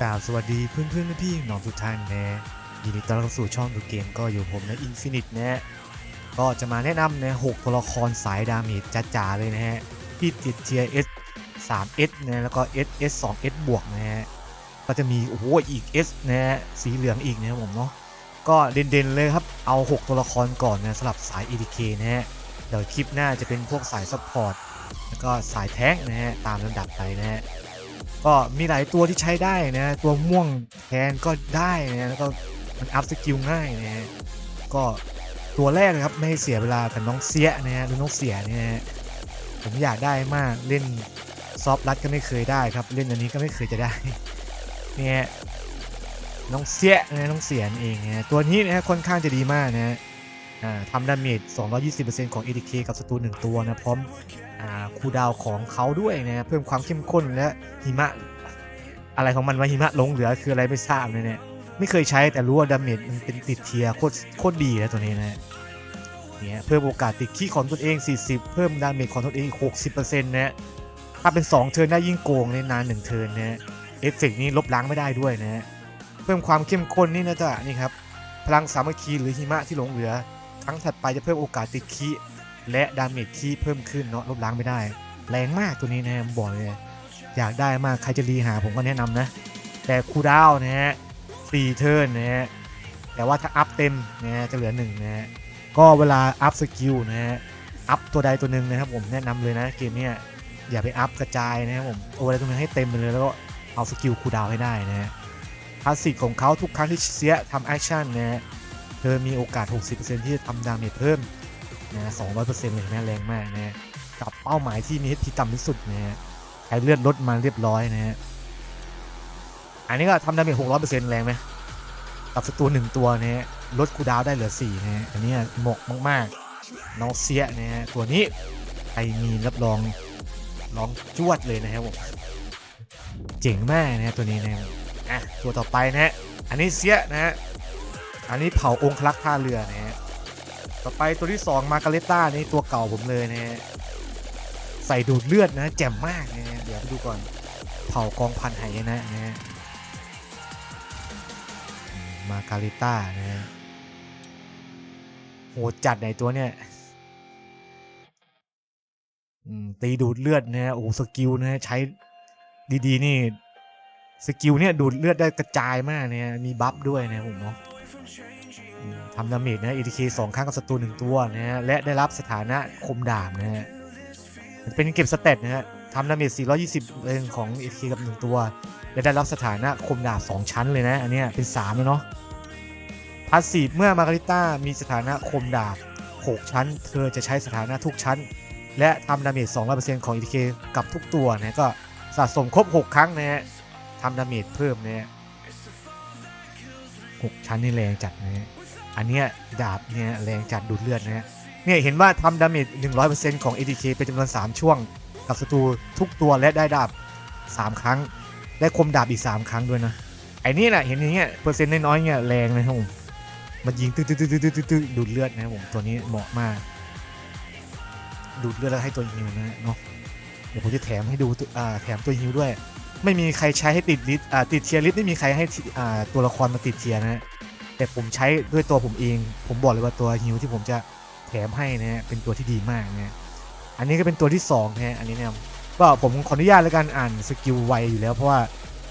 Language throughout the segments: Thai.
กล่าวสวัสดีเพื่อนเพื่อนๆพี่ๆน้องทุกท่านนะยินดีต้อนรับสู่ช่องดูเกมก็อยู่ผมนะอินฟินิตนะฮะก็จะมาแนะนำนะหกตัวละครสายดาเมจจ๋าๆเลยนะฮะที่ติดเทีย S 3S นะแล้วก็ SS 2S บวกนะฮะก็จะมีโอ้โหอีก S นะฮะสีเหลืองอีกนะผมเนาะก็เด่นๆเลยครับเอา 6 ตัวละครก่อนนะสำหรับสาย EDK นะฮะเดี๋ยวคลิปหน้าจะเป็นพวกสายซัพพอร์ตแล้วก็สายแท็กนะฮะตามลำดับไปนะฮะ ก็มีหลายตัวที่ใช้ได้นะ ตัวม่วงแทนก็ได้นะแล้วก็มันอัพสกิลง่ายนะฮะก็ตัวแรกนะครับไม่ให้เสียเวลากับน้องเสียนะฮะหรือน้องเสียเนี่ยผมอยากได้มากเล่นซอฟรัดก็ไม่เคยได้ครับ เล่นอันนี้ก็ไม่เคยจะได้เนี่ยน้องเสียนะน้องเสียนเองนะตัวนี้นะฮะค่อนข้างจะดีมากนะฮะ ทำดาเมจ 220%ของ ADK กับศัตรูหนึ่งตัวนะ พร้อมอคูดาวของเขาด้วยนะเพิ่มความเข้มข้นและหิมะ อะไรของมันว่าหิมะหลงเหลือคืออะไรไม่ทราบเลยเนี่ยไม่เคยใช้แต่รู้ว่าดาเมจมันเป็นติดเทียโคตรโคตรดีนะตัวนี้นะเนี่ยเพิ่มโอกาสติดขี้ของตนเอง 40 เพิ่มดาเมจของตนเองอีก60%นะถ้าเป็น 2 เทิร์นได้ยิ่งโกงในนาน 1 เทิร์นนะเอฟเฟกต์นี้ลบล้างไม่ได้ด้วยนะเพิ่มความเข้มข้นนี่นะจ๊ะนี่ครับพลังสามัคคีหรือหิมะที่หลงเหลือ รั้งถัดไปจะเพิ่มโอกาสติดขี้และดาเมจที่เพิ่มขึ้นเนาะลบล้างไม่ได้ แรงมากตัวนี้นะผมบอกเลยอยากได้มากใครจะรีหาผมก็แนะนำนะ แต่คูดาวนะฮะฟรีเทิร์นนะฮะแต่ว่าถ้าอัพเต็มนะฮะจะเหลือหนึ่งนะฮะก็เวลาอัพสกิลนะฮะอัพตัวใดตัวหนึ่งนะครับผมแนะนำเลยนะเกมเนี้ยอย่าไปอัพกระจายนะครับผมตัวใดตัวหนึ่งให้เต็มไปเลยแล้วก็เอาสกิลคูดาวให้ได้นะฮะพาสซีฟของเขาทุกครั้งที่เสียทำแอคชั่นนะฮะ เธอมีโอกาส 60%ที่จะทำดาเมจเพิ่มนะสองร้อยเลยนะแรงมากนะกับเป้าหมายที่มีที่ต่ำที่สุดนะฮะใช้เลือดลดมาเรียบร้อยนะฮะ อันนี้ก็ทำดาเมจหกร้อยเปอร์เซ็นต์แรงไหมกับศัตรูหนึ่งตัวนะฮะลดคูดาวได้เหลือสี่นะฮะ อันนี้เหมาะมากๆน้องเสียนะฮะตัวนี้ใครมีรับรองลองจวดเลยนะครับผมเจ๋งมากนะฮะตัวนี้นะอะตัวต่อไปนะฮะอันนี้เสียนะฮะ อันนี้เผาองคลักษ์ท่าเรือนะฮะต่อไปตัวที่ 2 มาการเลต้านี่ตัวเก่าผมเลยนะฮะใส่ดูดเลือดนะแจ่มมากนะฮะเดี๋ยวไปดูก่อนเผากองพันไหนะนะฮะมมาการเลต้านะฮะโหจัดในตัวเนี่ยตีดูดเลือดนะฮะโอ้สกิลนะฮะใช้ดีๆนี่ สกิลเนี่ยดูดเลือดได้กระจายมากเนี่ยมีบัฟด้วยนะผมเนาะ ทำดาเมจนะ ETK สองครั้งกับศัตรูหนึ่งตัวนะฮะและได้รับสถานะคมดาบนะฮะเป็นเก็บสเตตนะฮะทำดาเมจ420เองของ ETK กับหนึ่งตัว และได้รับสถานะคมดาบ2ชั้นเลยนะ อันนี้เป็น3แล้วเนาะพาสซีฟเมื่อมาการิต้ามีสถานะคมดาบ6 ชั้น เธอจะใช้สถานะทุกชั้น และทำดาเมจ200%ของ ETK กับทุกตัวนะก็สะสมครบ 6 ครั้งนะฮะทำดาเมจเพิ่มนะฮะ 6 ชั้นนี่แรงจัดนะฮะอันเนี้ยดาบเนี่ยแรงจัดดูดเลือดนะฮะเนี่ยเห็นว่าทำดาเมจ100%ของ ADK เป็นจำนวน 3 ช่วง กับศัตรูทุกตัวและได้ดาบ 3 ครั้ง ได้คมดาบอีก 3 ครั้งด้วยนะ ไอ้นี่แหละเห็นอย่างเงี้ยเปอร์เซ็นต์น้อยๆเนี่ยแรงนะครับผมมันยิงตึ๊ดตึ๊ดตึ๊ดตึ๊ดตึ๊ดตึ๊ดดูดเลือดนะครับผมตัวนี้เหมาะมาก ดูดเลือดแล้วให้ตัวฮิวนะเนาะเดี๋ยวผมจะแถมให้ดูอ่าแถมตัวฮิวด้วย ไม่มีใครใช้ให้ติดลิสต์อ่าติดเทียร์ลิสไม่มีใครให้อ่าตัวละครมาติดเทียร์นะฮะแต่ผมใช้ด้วยตัวผมเอง ผมบอกเลยว่าตัวฮิวที่ผมจะแถมให้นะฮะเป็นตัวที่ดีมากนะฮะอันนี้ก็เป็นตัวที่2นะฮะอันนี้เนี่ยก็ผมขออนุญาตแล้วกันอ่านสกิลไวอยู่แล้วเพราะว่า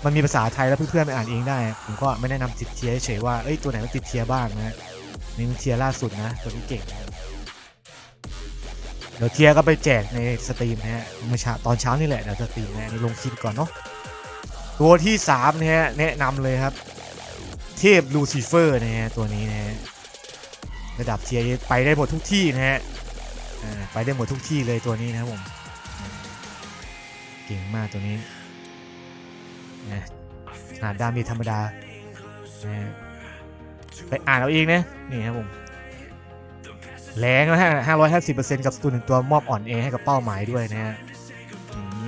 มันมีภาษาไทยแล้วเพื่อนๆไปอ่านเองได้ ผมก็ไม่แนะนำติดเทียร์เฉยว่าเอ้ยตัวไหนมันติดเทียร์บ้างนะนี่มันเทียร์ล่าสุดนะตัวนี้เก่งเดี๋ยวเทียร์ก็ไปแจกในสตรีมนะฮะเมื่อเช้าตอนเช้านี่แหละเดี๋ยวจะสตรีมนะนี่ลงคลิปก่อนเนาะ ตัวที่สามนะฮะแนะนำเลยครับ เทพลูซิเฟอร์นะฮะตัวนี้นะฮะระดับเทียร์ไปได้หมดทุกที่นะฮะไปได้หมดทุกที่เลยตัวนี้นะครับผมเก่งมากตัวนี้นะขนาดดามีธรรมดานะไปอ่านเอาเองนะนี่ครับผมแรงนะฮะห้าร้อยห้าสิบเปอร์เซ็นต์กับสตูหนึ่งตัวมอบอ่อนแอให้กับเป้าหมายด้วยนะฮะ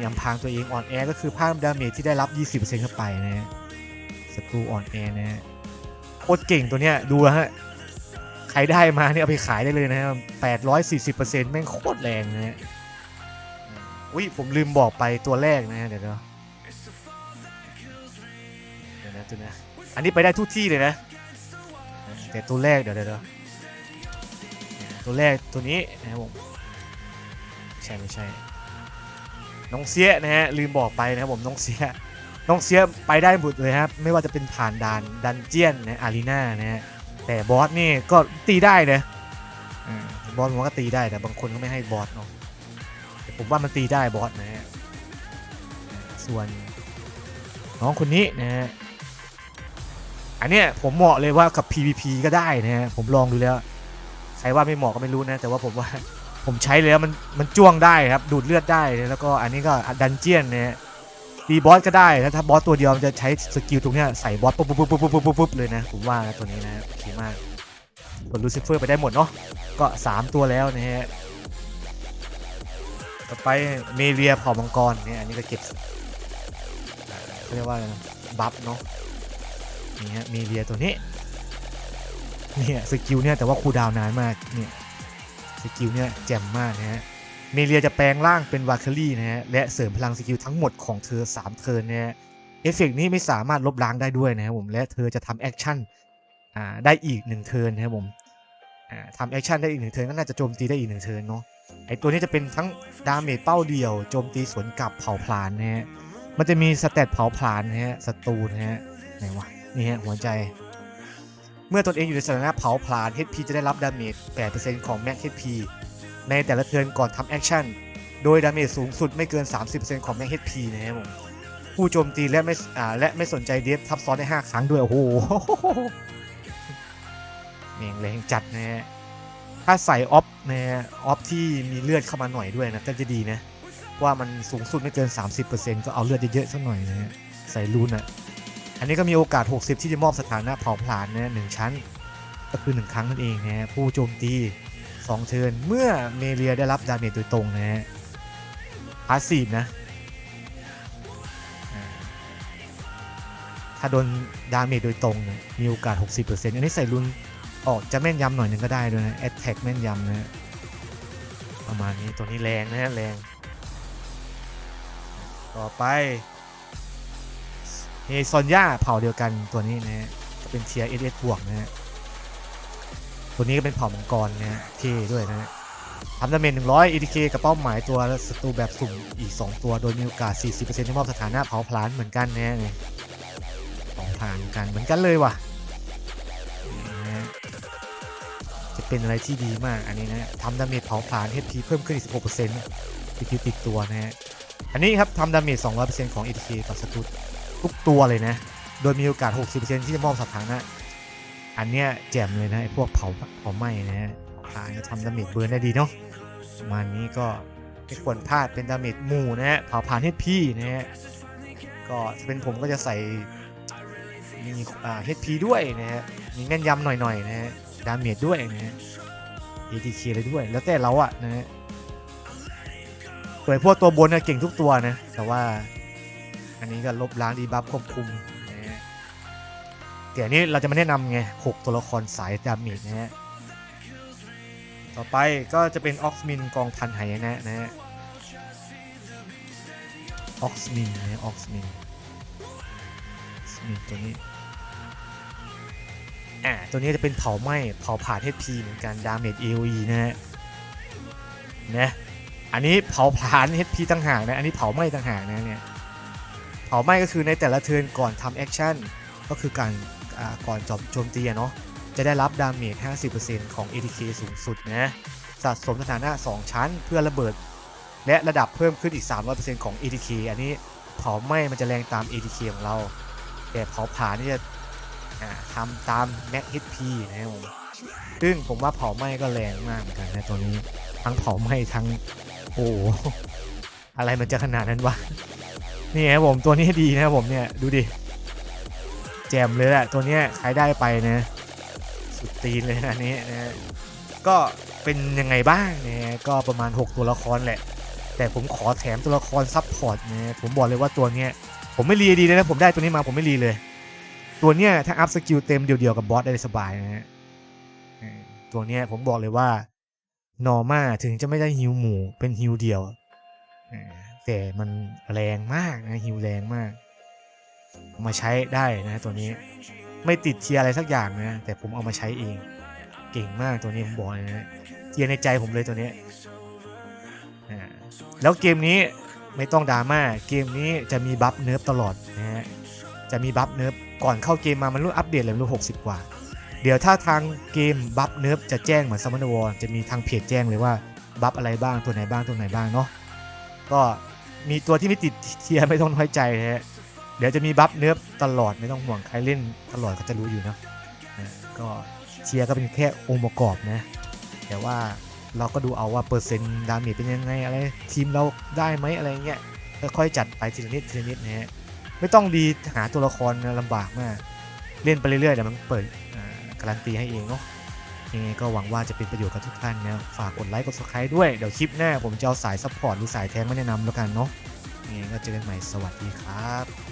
มีอำพางตัวเองอ่อนแอก็คือภาพดาเมจที่ได้รับ 20%เข้าไปนะฮะสกรูอ่อนแอนะฮะโคตรเก่งตัวเนี้ยดูนะฮะใครได้มาเนี่ยเอาไปขายได้เลยนะครับแปดร้อยสี่สิบเปอร์เซ็นต์แม่งโคตรแรงนะฮะอุ้ยผมลืมบอกไปตัวแรกนะฮะเดี๋ยวเดี๋ยวเดี๋ยวนะตัวนะอันนี้ไปได้ทุกที่เลยนะ แต่ตัวแรกเดี๋ยวเดี๋ยวเดี๋ยวตัวแรกตัวนี้นะครับผมใช่ไม่ใช่ น้องเสียนะฮะลืมบอกไปนะครับผมน้องเสียน้องเสียไปได้หมดเลยครับไม่ว่าจะเป็นผ่านด่านดันเจียนนะอารีนานะฮะแต่บอสนี่ก็ตีได้นะบอสมันก็ตีได้แต่บางคนก็ไม่ให้บอสเนาะแต่ผมว่ามันตีได้บอสนะฮะส่วนน้องคนนี้นะฮะอันเนี้ยผมเหมาะเลยว่ากับ PVP ก็ได้นะฮะผมลองดูแล้ว ใครว่าไม่เหมาะก็ไม่รู้นะ แต่ว่าผมว่า ผมใช้แล้วมันมันจ้วงได้ครับดูดเลือดได้แล้วก็อันนี้ก็ดันเจียนเนี่ยตีบอสก็ได้ถ้าถ้าบอสตัวเดียวมันจะใช้สกิลตรงเนี้ยใส่บอสปุ๊บปุ๊บปุ๊บปุ๊บปุ๊บปุ๊บเลยนะผมว่านะตัวนี้นะโอเคมากกดลูซิเฟอร์ไปได้หมดเนาะก็ 3 ตัวแล้วนะฮะต่อไปเมเรียผ่ามังกรเนี่ยอันนี้ก็เก็บเรียกว่าบัฟเนาะนี่ฮะเมเรียตัวนี้เนี่ยสกิลเนี่ยแต่ว่าคูดาวนานมากเนี่ย สกิลเนี่ยแจ่มมากนะฮะเมเรียจะแปลงร่างเป็นวาคารี่นะฮะและเสริมพลังสกิลทั้งหมดของเธอ 3 เทิร์นนะฮะเอฟเฟกต์นี้ไม่สามารถลบล้างได้ด้วยนะครับผมและเธอจะทำแอคชั่นอ่าได้อีก 1 เทิร์นนะครับผมอ่าทำแอคชั่นได้อีก1เทิร์นก็น่าจะโจมตีได้อีก1เทิร์นเนาะไอตัวนี้จะเป็นทั้งดาเมจเป้าเดียวโจมตีสวนกลับเผาผลาญนะฮะมันจะมีสเตตเผาผลาญนะฮะศัตรูนะฮะไหนวะนี่ฮะหัวใจ เมื่อตนเองอยู่ในสถานะเผาผลาญ HP จะได้รับดาเมจ 8%ของ Max HP ในแต่ละเทิร์นก่อนทำแอคชั่น โดยดาเมจสูงสุดไม่เกิน 30%ของ Max HP นะครับผมผู้โจมตีและไม่อ่าและไม่สนใจเดฟทับซ้อนได้ 5 ครั้งด้วย โอ้โหเมงแรงจัดนะฮะถ้าใส่ออฟนะฮะออฟที่มีเลือดเข้ามาหน่อยด้วยนะก็จะดีนะว่ามันสูงสุดไม่เกิน 30%ก็เอาเลือดเยอะๆสักหน่อยนะฮะใส่รูนอะ อันนี้ก็มีโอกาส 60 ที่จะมอบสถานะเผาผลาญนะหนึ่งชั้น ก็คือ 1 ครั้งนั่นเองนะฮะผู้โจมตี 2 เทิร์นเมื่อเมเรียได้รับดาเมจโดยตรงนะฮะพาสซีฟนะอ่าถ้าโดนดาเมจโดยตรงเนี่ยมีโอกาส 60%อันนี้ใส่รุนออกจะแม่นยำหน่อยหนึงก็ได้ด้วยนะแอตแทกแม่นยำนะฮะประมาณนี้ตัวนี้แรงนะฮะแรง ต่อไป เฮซอนย่าเผ่าเดียวกันตัวนี้นะฮะเป็นเทียร์เอสบวกนะฮะตัวนี้ก็เป็นเผ่ามังกรนะฮะเท่ด้วยนะฮะทำดาเมจ100 ETK กับเป้าหมายตัวศัตรูแบบสุ่มอีก 2 ตัวโดยมีโอกาส 40%ที่มอบสถานะเผาผลาญเหมือนกันนะฮะเนี่ยเผาผลาญเหมือนกันเหมือนกันเลยว่ะจะเป็นอะไรที่ดีมากอันนี้นะทำดาเมจเผาผลาญ HP เพิ่มขึ้นอีก16%ที่คิวติดตัวนะฮะอันนี้ครับทำดาเมจ200%ของ ETK ต่อศัตรู ทุกตัวเลยนะ โดยมีโอกาส 60%ที่จะมอบสถานะ อันเนี้ยแจ่มเลยนะไอ้พวกเผาเผาไหม้นะฮะทางจะทำดาเมจเบิร์นได้ดีเนาะประมาณนี้ก็ไม่ควรพลาดเป็นดาเมจหมู่นะฮะเผาผ่านให้พี่นะฮะก็ถ้าเป็นผมก็จะใส่มีอ่า HP ด้วยนะฮะ มีแม่นยำหน่อยๆนะฮะ ดาเมจด้วยนะฮะ ATK เลยด้วย แล้วแต่เราอะนะฮะส่วนพวกตัวบนนะเก่งทุกตัวนะ แต่ว่า อันนี้ก็ลบล้างดีบัฟควบคุมนะฮะแต่อันนี้เราจะมาแนะนำไง6ตัวละครสายดาเมจนะฮะ ต่อไปก็จะเป็นออกซ์มินกองพันไหายนะนะฮะออกซ์มินนะออกซ์มินมินตัวนี้อ่าตัวนี้จะเป็นเผาไหม้เผาผ่าน HP เหมือนกันดาเมจ AOE นะฮะนะอันนี้เผาผ่าน HP ต่างหากนะ อันนี้เผาไหม้ต่างหากนะเนี่ย เผาไหม้ก็คือในแต่ละเทิร์นก่อนทำแอคชั่นก็คือการก่อนจบโจมตีเนาะจะได้รับดาเมจ 50%ของ ATK สูงสุดนะสะสมสถานะ 2 ชั้นเพื่อระเบิด และระดับเพิ่มขึ้นอีก 300%ของ ATK อันนี้เผาไหม้มันจะแรงตาม ATK ของเรา แต่เผาผลาญนี่จะทำตาม Max HP นะครับผมซึ่งผมว่าเผาไหม้ก็แรงมากเหมือนกันนะตัวนี้ ทั้งเผาไหม้ทั้งโอ้โหอะไรมันจะขนาดนั้นวะ นี่ครับผมตัวนี้ดีนะครับผมเนี่ยดูดิแจมเลยแหละตัวนี้ใครได้ไปนะ สุดตีนเลยนะอันนี้นะก็เป็นยังไงบ้างเนี่ยก็ประมาณ 6 ตัวละครแหละ แต่ผมขอแถมตัวละครซับพอร์ตนะผมบอกเลยว่าตัวเนี้ยผมไม่รีดีเลยนะผมได้ตัวนี้มาผมไม่รีเลย ตัวเนี้ยถ้าอัพสกิลเต็มเดียวๆกับบอสได้สบายนะฮะตัวเนี้ยผมบอกเลยว่านอร์มาถึงจะไม่ได้ฮิวหมู่เป็นฮิวเดียว แต่มันแรงมากนะฮิวแรงมาก มาใช้ได้นะตัวนี้ไม่ติดเทียอะไรสักอย่างนะ แต่ผมเอามาใช้เอง เก่งมากตัวนี้ผมบอกเลยนะเทียในใจผมเลยตัวนี้แล้วเกมนี้ไม่ต้องดราม่าเกมนี้จะมีบัฟเนิร์ฟตลอดนะฮะจะมีบัฟเนิร์ฟก่อนเข้าเกมมามันรุ่นอัปเดตเลยรุ่น60กว่า เดี๋ยวถ้าทางเกมบัฟเนิร์ฟจะแจ้งเหมือนซัมมอนวอร์จะมีทางเพจแจ้งเลยว่าบัฟอะไรบ้างตัวไหนบ้างตัวไหนบ้างเนาะก็ มีตัวที่ไม่ติดเทียร์ไม่ต้องน้อยใจนะฮะเดี๋ยวจะมีบัฟเนิร์ฟตลอดไม่ต้องห่วงใครเล่นตลอดก็จะรู้อยู่นะนะก็เทียร์ก็เป็นแค่องค์ประกอบนะ แต่ว่าเราก็ดูเอาว่าเปอร์เซ็นต์ดาเมจเป็นยังไงอะไรทีมเราได้ไหมอะไรเงี้ยค่อยจัดไปทีละนิดทีละนิดนะฮะไม่ต้องดีหาตัวละครลำบากมาก เล่นไปเรื่อยๆเดี๋ยวมันเปิดการันตีให้เองเนาะ ยังไงก็หวังว่าจะเป็นประโยชน์กับทุกท่านนะฝากกดไลค์กด subscribe ด้วยเดี๋ยวคลิปหน้าผมจะเอาสายซัพพอร์ตหรือสายแทงมาแนะนำแล้วกันเนาะยังไงก็เจอกันใหม่สวัสดีครับ